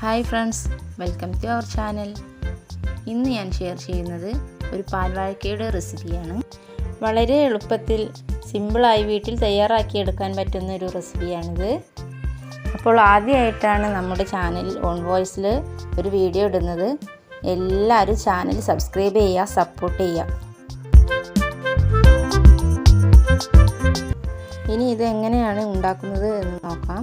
Hi friends welcome to our channel. ഇന്ന് ഞാൻ share ചെയ്യുന്നത് ഒരു പാൽവാഴക്കയുടെ റെസിപ്പിയാണ്. വളരെ എളുപ്പത്തിൽ സിമ്പിളായി വീട്ടിൽ തയ്യാറാക്കിയെടുക്കാൻ പറ്റുന്ന ഒരു റെസിപ്പിയാണിത്. അപ്പോൾ ആദ്യമായിട്ടാണ് നമ്മുടെ ചാനൽ ഓൺ വോയിസിൽ ഒരു വീഡിയോ ഇടുന്നത്. എല്ലാവരും ചാനൽ സബ്സ്ക്രൈബ് ചെയ്യുക സപ്പോർട്ട് ചെയ്യുക. ഇനി ഇത് എങ്ങനെയാണ് ഉണ്ടാക്കുന്നത് എന്ന് നോക്കാം.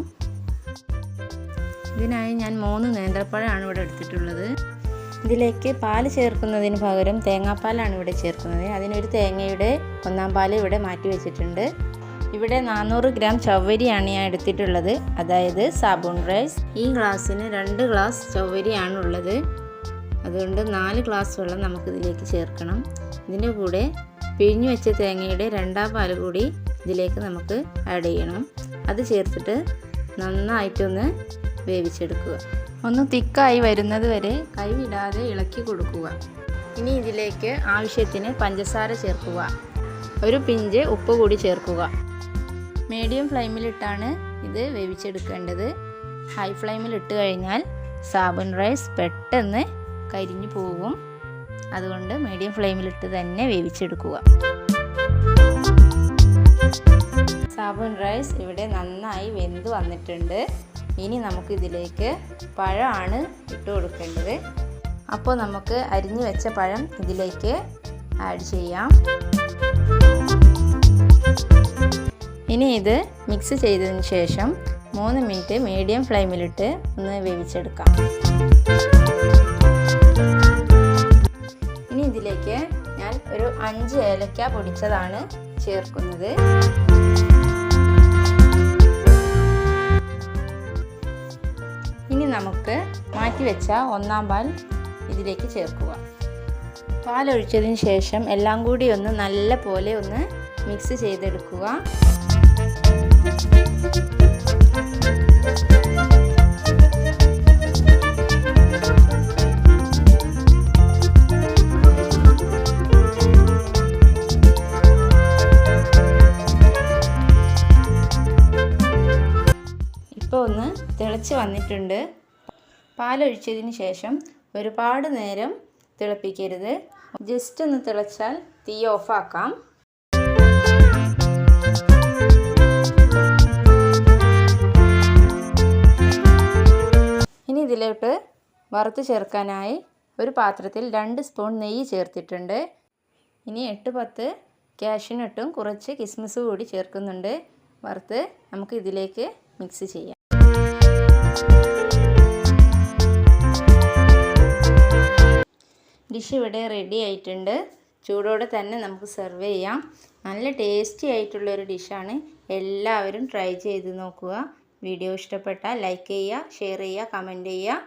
ഇതിനായി ഞാൻ മൂന്ന് നേന്ത്രപ്പഴമാണ് ഇവിടെ എടുത്തിട്ടുള്ളത്. ഇതിലേക്ക് പാൽ ചേർക്കുന്നതിന് പകരം തേങ്ങാപ്പാലാണ് ഇവിടെ ചേർക്കുന്നത്. അതിനൊരു തേങ്ങയുടെ ഒന്നാം പാൽ ഇവിടെ മാറ്റി വെച്ചിട്ടുണ്ട്. ഇവിടെ നാനൂറ് ഗ്രാം ചവ്വരിയാണ് ഞാൻ എടുത്തിട്ടുള്ളത്. അതായത് സാബൂൺ റൈസ്. ഈ ഗ്ലാസ്സിന് രണ്ട് ഗ്ലാസ് ചവ്വരിയാണ് ഉള്ളത്. അതുകൊണ്ട് നാല് ഗ്ലാസ് വെള്ളം നമുക്ക് ഇതിലേക്ക് ചേർക്കണം. ഇതിന്റെ കൂടെ പിഴിഞ്ഞു വെച്ച തേങ്ങയുടെ രണ്ടാം പാൽ കൂടി ഇതിലേക്ക് നമുക്ക് ആഡ് ചെയ്യണം. അത് ചേർത്തിട്ട് നന്നായിട്ടൊന്ന് വേവിച്ചെടുക്കുക. ഒന്ന് തിക്കായി വരുന്നത് വരെ കൈവിടാതെ ഇളക്കി കൊടുക്കുക. ഇനി ഇതിലേക്ക് ആവശ്യത്തിന് പഞ്ചസാര ചേർക്കുക. ഒരു പിഞ്ച് ഉപ്പ് കൂടി ചേർക്കുക. മീഡിയം ഫ്ലെയിമിലിട്ടാണ് ഇത് വേവിച്ചെടുക്കേണ്ടത്. ഹൈ ഫ്ലെയിമിൽ ഇട്ട് കഴിഞ്ഞാൽ സാബുൻ റൈസ് പെട്ടെന്ന് കരിഞ്ഞു പോകും. അതുകൊണ്ട് മീഡിയം ഫ്ലെയിമിലിട്ട് തന്നെ വേവിച്ചെടുക്കുക. സാബുൻ റൈസ് ഇവിടെ നന്നായി വെന്ത് വന്നിട്ടുണ്ട്. ഇനി നമുക്ക് ഇതിലേക്ക് പഴമാണ് ഇട്ട് കൊടുക്കേണ്ടത്. അപ്പോൾ നമുക്ക് അരിഞ്ഞു വെച്ച പഴം ഇതിലേക്ക് ആഡ് ചെയ്യാം. ഇനി ഇത് മിക്സ് ചെയ്തതിന് ശേഷം മൂന്ന് മിനിറ്റ് മീഡിയം ഫ്ലെയിമിലിട്ട് ഒന്ന് വേവിച്ചെടുക്കാം. ഇനി ഇതിലേക്ക് ഞാൻ ഒരു അഞ്ച് ഏലക്ക പൊടിച്ചതാണ് ചേർക്കുന്നത്. നമുക്ക് മാറ്റി വെച്ച ഒന്നാം പാൽ ഇതിലേക്ക് ചേർക്കുക. പാലൊഴിച്ചതിന് ശേഷം എല്ലാം കൂടി ഒന്ന് നല്ല പോലെ ഒന്ന് മിക്സ് ചെയ്തെടുക്കുക. ഇപ്പോൾ ഒന്ന് തിളച്ച് വന്നിട്ടുണ്ട്. പാലൊഴിച്ചതിന് ശേഷം ഒരുപാട് നേരം തിളപ്പിക്കരുത്. ജസ്റ്റ് ഒന്ന് തിളച്ചാൽ തീ ഓഫാക്കാം. ഇനി ഇതിലോട്ട് വറുത്ത് ചേർക്കാനായി ഒരു പാത്രത്തിൽ രണ്ട് സ്പൂൺ നെയ്യ് ചേർത്തിട്ടുണ്ട്. ഇനി എട്ട് പത്ത് കാഷ്യൂനട്ടും കുറച്ച് കിസ്മിസ് കൂടി ചേർക്കുന്നുണ്ട്. വറുത്ത് നമുക്ക് ഇതിലേക്ക് മിക്സ് ചെയ്യാം. ഡിഷ് ഇവിടെ റെഡി ആയിട്ടുണ്ട്. ചൂടോടെ തന്നെ നമുക്ക് സെർവ് ചെയ്യാം. നല്ല ടേസ്റ്റി ആയിട്ടുള്ള ഒരു ഡിഷാണ്. എല്ലാവരും ട്രൈ ചെയ്ത് നോക്കുക. വീഡിയോ ഇഷ്ടപ്പെട്ടാൽ ലൈക്ക് ചെയ്യുക ഷെയർ ചെയ്യുക കമന്റ് ചെയ്യുക.